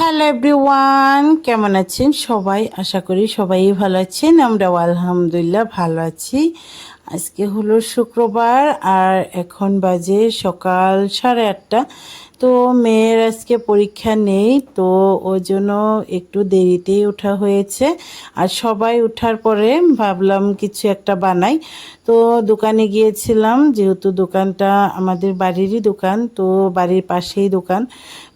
Hello everyone কেমন আছেন সবাই? আশা করি সবাই ভালো আছেন। আমরাও আলহামদুলিল্লাহ ভালো আছি। আজকে হলো শুক্রবার, আর এখন বাজে সকাল সাড়ে আটটা। তো মেয়ের আজকে পরীক্ষা নেই, তো ওই জন্য একটু দেরিতেই ওঠা হয়েছে। আর সবাই ওঠার পরে ভাবলাম কিছু একটা বানাই। তো দোকানে গিয়েছিলাম, যেহেতু দোকানটা আমাদের বাড়িরই দোকান, তো বাড়ির পাশেই দোকান।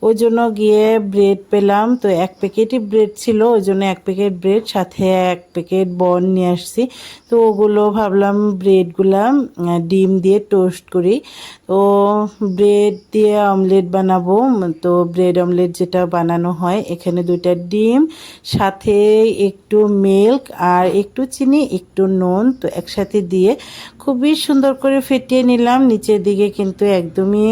ওই জন্য গিয়ে ব্রেড পেলাম, তো এক প্যাকেটই ব্রেড ছিল, ওই জন্য এক প্যাকেট ব্রেড, সাথে এক প্যাকেট বন নিয়ে আসছি। তো ওগুলো ভাবলাম ব্রেডগুলা ডিম দিয়ে টোস্ট করি। তো ব্রেড দিয়ে অমলেট বানাবো। তো ব্রেড অমলেট যেটা বানানো হয়, এখানে দুইটা ডিম, সাথে একটু মিল্ক আর একটু চিনি, একটু নুন, তো একসাথে দিয়ে খুবই সুন্দর করে ফেটিয়ে নিলাম। নিচের দিকে কিন্তু একদমই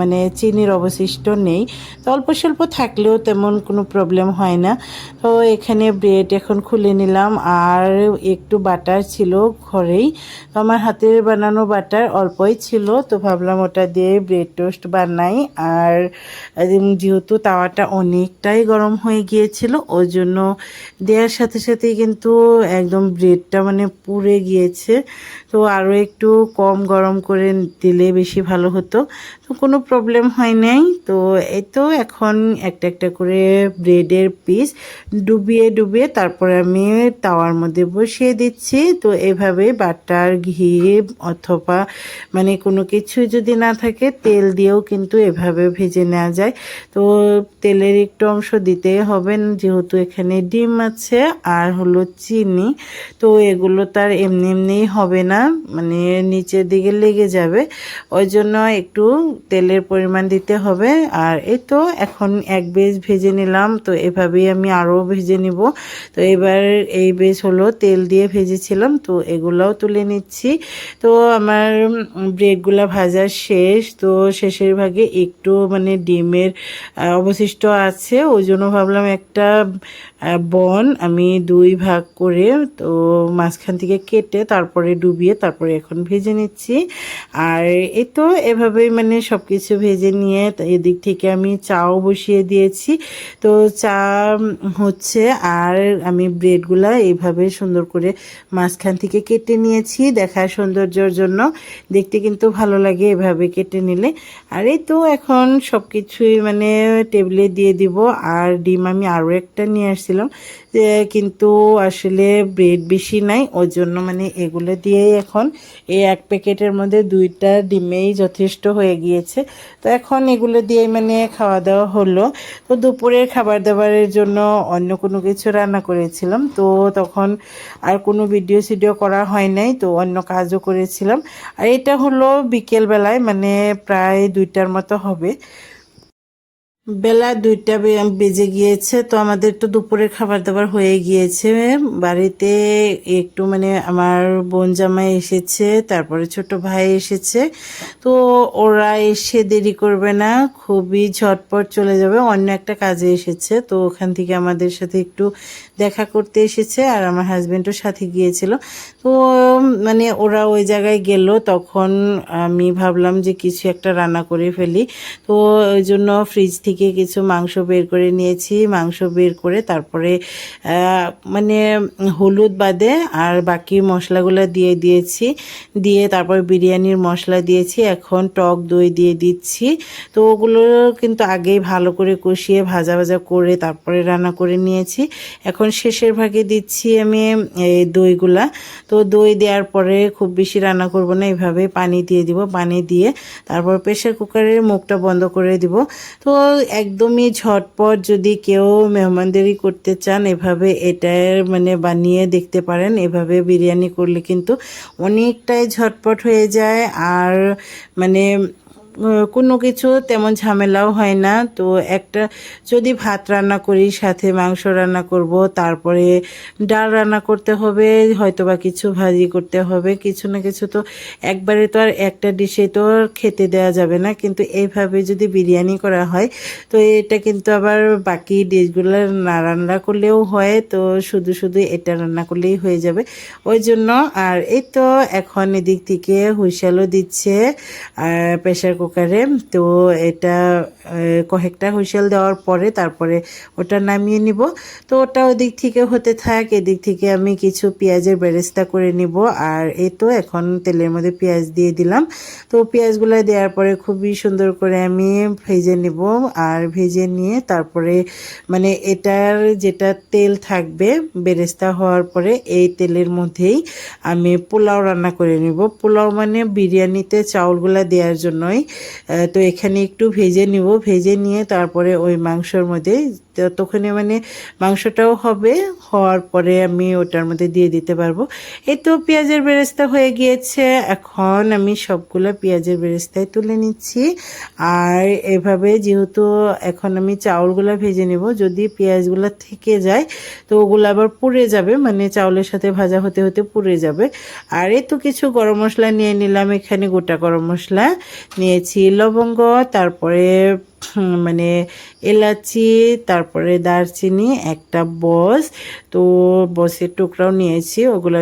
মানে চিনির অবশিষ্ট নেই। তো অল্প স্বল্প থাকলেও তেমন কোনো প্রবলেম হয় না। তো এখানে ব্রেড এখন খুলে নিলাম। আর একটু বাটার ছিল ঘরেই। তো আমার হাতের বানানো বাটার অল্পই ছিল, তো ভাবলাম ওটা দিয়ে ব্রেড টোস্ট বানাই। আর যেহেতু তাওয়াটা অনেকটাই গরম হয়ে গিয়েছিল, ওই জন্য দেওয়ার সাথে সাথেই কিন্তু একদম ব্রেডটা মানে পুড়ে গিয়েছে। তো আরও একটু কম গরম করে দিলে বেশি ভালো হতো। তো কোনো প্রবলেম হয় নাই। তো এই তো এখন একটা একটা করে ব্রেডের পিস ডুবিয়ে ডুবিয়ে তারপরে আমি তাওয়ার মধ্যে বসিয়ে দিচ্ছি। তো এভাবে বাটার, ঘি অথবা মানে কোনো কিছু যদি না থাকে, তেল দিয়েও কিন্তু এভাবে ভেজে নেওয়া যায়। তো তেলের একটু অংশ দিতে হবে, যেহেতু এখানে ডিম আছে আর হলো চিনি। তো এগুলো তার এমনি এমনিই হবে না মানে নিচের দিকে লেগে যাবে। ওই জন্য একটু তেলের পরিমাণ দিতে হবে। আর এই তো এখন এক বেজ ভেজে নিলাম, তো এভাবেই আমি আরও ভেজে নিব। তো এবার এই বেজ হলো তেল দিয়ে ভেজেছিলাম তো এগুলোও তুলে নিচ্ছি। তো আমার ব্রেডগুলা ভাজা শেষ। তো শেষের ভাগে একটু মানে ডিমের অবশিষ্ট আছে। ওই জন্য ভাবলাম একটা বন আমি দুই ভাগ করে তো মাঝখান থেকে কেটে তারপরে ডুবিয়ে তারপরে এখন ভেজে নিচ্ছি। আর এই তো এভাবেই মানে সব কিছু ভেজে নিয়ে এদিক থেকে আমি চাও বসিয়ে দিয়েছি। তো চা হচ্ছে আর আমি ব্রেডগুলা এইভাবে সুন্দর করে মাঝখান থেকে কেটে নিয়েছি দেখার সৌন্দর্যর জন্য। দেখতে কিন্তু ভালো লাগে এভাবে কেটে নিলে। আর এই তো এখন সব কিছুই মানে টেবিলে দিয়ে দিব। আর ডিম আমি আরও একটা নিয়ে আসছিলাম কিন্তু আসলে ব্রেড বেশি নাই ওই জন্য মানে এগুলো দিয়েই এখন এই এক প্যাকেটের মধ্যে দুইটা ডিমেই যথেষ্ট হয়ে গিয়েছে। তো এখন এগুলো দিয়েই মানে খাওয়া দাওয়া হলো। তো দুপুরের খাবার দাবারের জন্য অন্য কোনো কিছু রান্না করেছিলাম। তো তখন আর কোনো ভিডিও সিডিও করা হয় নাই, তো অন্য কাজও করেছিলাম। আর এটা হলো বিকেলবেলায় মানে প্রায় দুইটার মতো হবে। বেলা দুইটা বেজে গিয়েছে, তো আমাদের তো দুপুরের খাবার দাবার হয়ে গিয়েছে বাড়িতে একটু মানে আমার বোন জামাই এসেছে, তারপরে ছোট ভাই এসেছে। তো ওরা এসে দেরি করবে না, খুবই ঝটপট চলে যাবে। অন্য একটা কাজে এসেছে, তো ওখান থেকে আমাদের সাথে একটু দেখা করতে এসেছে, আর আমার হাজব্যান্ডও সাথে গিয়েছিল। তো মানে ওরা ওই জায়গায় গেল, তখন আমি ভাবলাম যে কিছু একটা রান্না করে ফেলি। তো ওই জন্য ফ্রিজ থেকে কিছু মাংস বের করে নিয়েছি। মাংস বের করে তারপরে মানে হলুদ বাদে আর বাকি মশলাগুলো দিয়ে দিয়েছি। দিয়ে তারপর বিরিয়ানির মশলা দিয়েছি। এখন টক দই দিয়ে দিচ্ছি। তো ওগুলো কিন্তু আগেই ভালো করে কষিয়ে ভাজা ভাজা করে তারপরে রান্না করে নিয়েছি। এখন শেষের ভাগে দিচ্ছি আমি এই দইগুলা। তো দই দেওয়ার পরে খুব বেশি রান্না করব না, এইভাবে পানি দিয়ে দিব, পানি দিয়ে তারপর প্রেশার কুকারের মুখটা বন্ধ করে দিব। তো একদমই ঝটপট যদি কেউ মেহমানদেরই করতে চান, এভাবে এটার মানে বানিয়ে দেখতে পারেন। এভাবে বিরিয়ানি করলে কিন্তু অনেকটাই ঝটপট হয়ে যায়। আর মানে কোনো কিছু তেমন ঝামেলাও হয় না। তো একটা যদি ভাত রান্না করি, সাথে মাংস রান্না করব, তারপরে ডাল রান্না করতে হবে হয়তো বা কিছু ভাজি করতে হবে, কিছু না কিছু তো একবারে তো আর একটা ডিশে তো খেতে দেওয়া যাবে না। কিন্তু এইভাবে যদি বিরিয়ানি করা হয়, তো এটা কিন্তু আবার বাকি ডিশগুলো না রান্না করলেও হয়, তো শুধু শুধু এটা রান্না করলেই হয়ে যাবে। ওই জন্য আর এই তো এখন এদিক থেকে হুইসালও দিচ্ছে, আর প্রেশার কুকারে তো এটা কয়েকটা হুইসেল দেওয়ার পরে তারপরে ওটা নামিয়ে নিব। তো ওটা ওদিক থেকে হতে থাক, এদিক থেকে আমি কিছু পেঁয়াজের বেরেস্তা করে নিব। আর এ তো এখন তেলের মধ্যে পেঁয়াজ দিয়ে দিলাম। তো পেঁয়াজগুলো দেওয়ার পরে খুবই সুন্দর করে আমি ভেজে নিব। আর ভেজে নিয়ে তারপরে মানে এটার যেটা তেল থাকবে বেরেস্তা হওয়ার পরে এই তেলের মধ্যেই আমি পোলাও রান্না করে নিব। পোলাও মানে বিরিয়ানিতে চাউলগুলো দেওয়ার জন্যই তো এখানে একটু ভেজে নিব। ভেজে নিয়ে তারপরে ওই মাংসর মধ্যে তো তখনই মানে মাংসটাও হবে, হওয়ার পরে আমি ওটার মধ্যে দিয়ে দিতে পারব। এই তো পেঁয়াজের বেরেস্তা হয়ে গিয়েছে। এখন আমি সবগুলো পেঁয়াজের বেরেস্তায় তুলে নিচ্ছি। আর এভাবে যেহেতু এখন আমি চাউলগুলো ভেজে নেব, যদি পেঁয়াজগুলো থেকে যায়, তো ওগুলো আবার পুড়ে যাবে মানে চাউলের সাথে ভাজা হতে হতে পুড়ে যাবে। আর এই তো কিছু গরম মশলা নিয়ে নিলাম, এখানে গোটা গরম মশলা নিয়েছি লবঙ্গ, তারপরে মানে এলাচি, তারপরে দারচিনি, একটা বস। তো বসের টুকরাও নিয়েছি। ওগুলো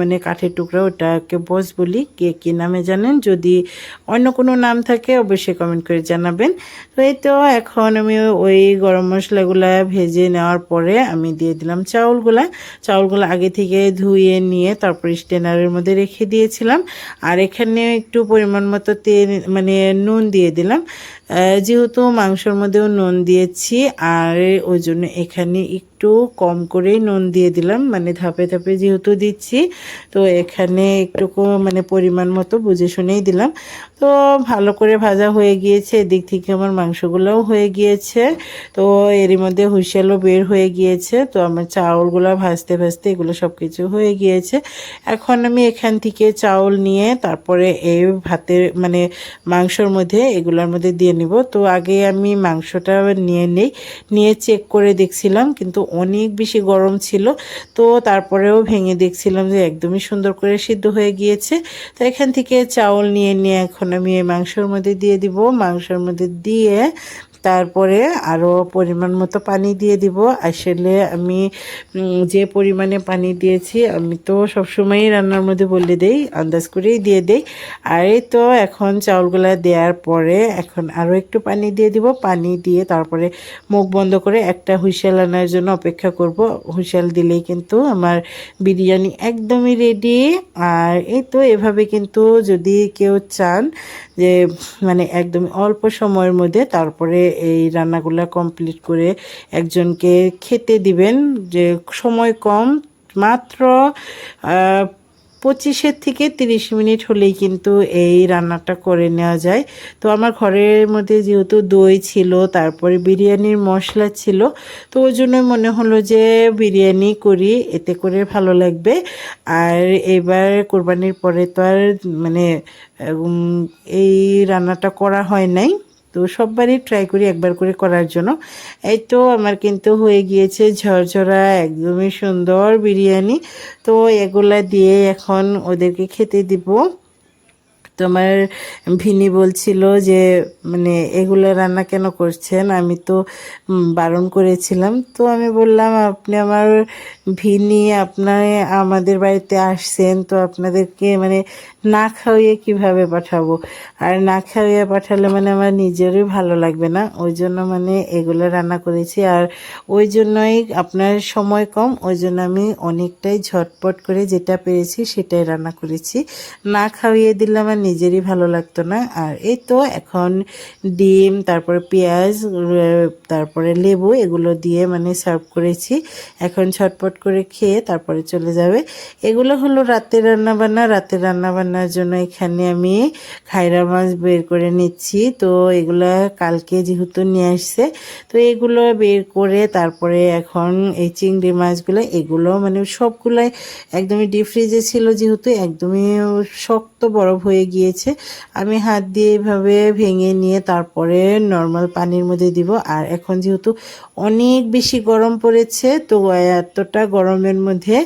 মানে কাঠের টুকরা, ওটাকে বস বলি। কে কী নামে জানেন? যদি অন্য কোনো নাম থাকে, অবশ্যই কমেন্ট করে জানাবেন। তো এই তো, এখন আমি ওই গরম মশলাগুলা ভেজে নেওয়ার পরে আমি দিয়ে দিলাম চাউলগুলা। চাউলগুলো আগে থেকে ধুয়ে নিয়ে তারপর স্টেনারের মধ্যে রেখে দিয়েছিলাম। আর এখানে একটু পরিমাণ মতো তেল মানে নুন দিয়ে দিলাম। যেহেতু মাংসর মধ্যেও নুন দিয়েছি, আর ওই জন্য এখানে একটু কম করেই নুন দিয়ে দিলাম মানে ধাপে ধাপে যেহেতু দিচ্ছি, তো এখানে একটু মানে পরিমাণ মতো বুঝে শুনেই দিলাম। তো ভালো করে ভাজা হয়ে গিয়েছে, এদিক থেকে আমার মাংসগুলোও হয়ে গিয়েছে, তো এরই মধ্যে হুইসেলও বের হয়ে গিয়েছে, তো আমার চাউলগুলো ভাজতে ভাজতে এগুলো সব কিছু হয়ে গিয়েছে। এখন আমি এখান থেকে চাউল নিয়ে তারপরে এই ভাতের মানে মাংসর মধ্যে এগুলোর মধ্যে দিয়ে নিব। তো আগে আমি মাংসটা নিয়ে নিই, নিয়ে চেক করে দেখছিলাম, কিন্তু অনেক বেশি গরম ছিল। তো তারপরেও ভেঙে দেখছিলাম যে একদমই সুন্দর করে সিদ্ধ হয়ে গিয়েছে। তো এখান থেকে চাউল নিয়ে নিয়ে এখন আমি মাংসর মধ্যে দিয়ে দিব। মাংসর মধ্যে দিয়ে তারপরে আরও পরিমাণ মতো পানি দিয়ে দিব। আসলে আমি যে পরিমাণে পানি দিয়েছি, আমি তো সবসময়ই রান্নার মধ্যে বলে দেই, আন্দাজ করেই দিয়ে দেই। আর এই তো এখন চাউলগুলো দেওয়ার পরে এখন আরও একটু পানি দিয়ে দিব। পানি দিয়ে তারপরে মুখ বন্ধ করে একটা হুইসেল আনার জন্য অপেক্ষা করব। হুইসেল দিলেই কিন্তু আমার বিরিয়ানি একদমই রেডি আর এই তো এভাবে কিন্তু যদি কেউ চান যে মানে একদম অল্প সময়ের মধ্যে তারপরে এই রান্নাগুলো কমপ্লিট করে একজনকে খেতে দিবেন। যে সময় কম, মাত্র পঁচিশের থেকে তিরিশ মিনিট হলেই কিন্তু এই রান্নাটা করে নেওয়া যায়। তো আমার ঘরের মধ্যে যেহেতু দই ছিল, তারপরে বিরিয়ানির মশলা ছিল, তো ওই জন্য মনে হলো যে বিরিয়ানি করি, এতে করে ভালো লাগবে। আর এবার কোরবানির পরে তো আর মানে এই রান্নাটা করা হয় নাই। তো সববারই ট্রাই করি একবার করে করার জন্য। এই তো আমার কিন্তু হয়ে গিয়েছে ঝরঝরা, একদমই সুন্দর বিরিয়ানি। তো এগুলা দিয়ে এখন ওদেরকে খেতে দিব। তোমার ভিনি বলছিল যে মানে এগুলো রান্না কেন করছেন? আমি তো বারণ করেছিলাম। তো আমি বললাম, আপনি আমার ভিনি আপনার আমাদের বাড়িতে আসছেন, তো আপনাদেরকে মানে না খাওয়িয়ে কীভাবে পাঠাবো? আর না খাওয়িয়ে পাঠালে মানে আমার নিজেরই ভালো লাগবে না। ওই জন্য মানে এগুলো রান্না করেছি। আর ওই জন্যই আপনার সময় কম, ওই জন্য আমি অনেকটাই ঝটপট করে যেটা পেরেছি সেটাই রান্না করেছি। না খাওয়িয়ে দিলে আমার নিজেরই ভালো লাগতো না। আর এই তো এখন ডিম, তারপরে পেঁয়াজ তারপরে লেবু এগুলো দিয়ে মানে সার্ভ করেছি। এখন ঝটপট করে খেয়ে তারপরে চলে যাবে। এগুলো হলো রাতের রান্না বান্না রাতের রান্না বান্নার জন্য এখানে আমি খাইরা মাছ বের করে নিচ্ছি। তো এগুলো কালকে যেহেতু নিয়ে আসছে, তো এগুলো বের করে তারপরে এখন এই চিংড়ি মাছগুলো, এগুলো মানে সবগুলাই একদমই ডিপ ফ্রিজে ছিল যেহেতু, একদমই শক্ত বরফ হয়ে গিয়েছে। আমি হাত দিয়ে এভাবে ভেঙে নিয়ে তারপরে নর্মাল পানির মধ্যে দিব। আর এখন যেহেতু অনেক বেশি গরম পড়েছে, তো এতটা গরমের মধ্যে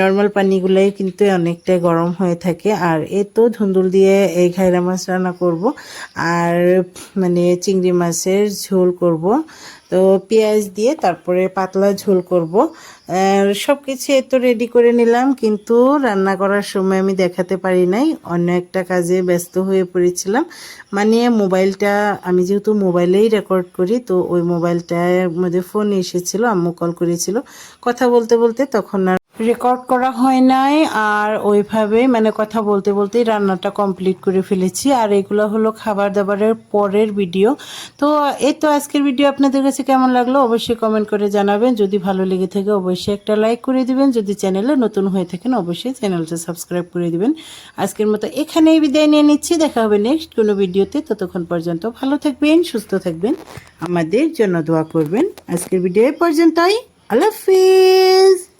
নর্মাল পানিগুলোই কিন্তু অনেকটাই গরম হয়ে থাকে। আর এ তো ধুন্দুল দিয়ে এই ঘাইরা মাছ রান্না করব। আর মানে চিংড়ি মাছের ঝোল করব। তো পেঁয়াজ দিয়ে তারপরে পাতলা ঝোল করব। সব কিছু তো রেডি করে নিলাম, কিন্তু রান্না করার সময় আমি দেখাতে পারি নাই। অন্য একটা কাজে ব্যস্ত হয়ে পড়েছিলাম। মানে মোবাইলটা, আমি যেহেতু মোবাইলেই রেকর্ড করি, তো ওই মোবাইলটার মধ্যে ফোন এসেছিল, আম্মু কল করেছিল। কথা বলতে বলতে তখন আর রেকর্ড করা হয় নাই, আর ওইভাবে মানে কথা বলতে বলতেই রান্নাটা কমপ্লিট করে ফেলেছি। আর এগুলো হলো খাবার দাবারের পরের ভিডিও তো এই তো আজকের ভিডিও আপনাদের কাছে কেমন লাগল অবশ্যই কমেন্ট করে জানাবেন। যদি ভালো লেগে থাকে অবশ্যই একটা লাইক করে দিবেন। যদি চ্যানেলে নতুন হয়ে থাকেন অবশ্যই চ্যানেলটা সাবস্ক্রাইব করে দিবেন। আজকের মতো এখানেই বিদায় নিয়ে নিচ্ছি। দেখা হবে নেক্সট কোনো ভিডিওতে ততক্ষণ পর্যন্ত ভালো থাকবেন, সুস্থ থাকবেন। আমাদের জন্য দোয়া করবেন। আজকের ভিডিও পর্যন্তই। আল্লাহ হাফিজ।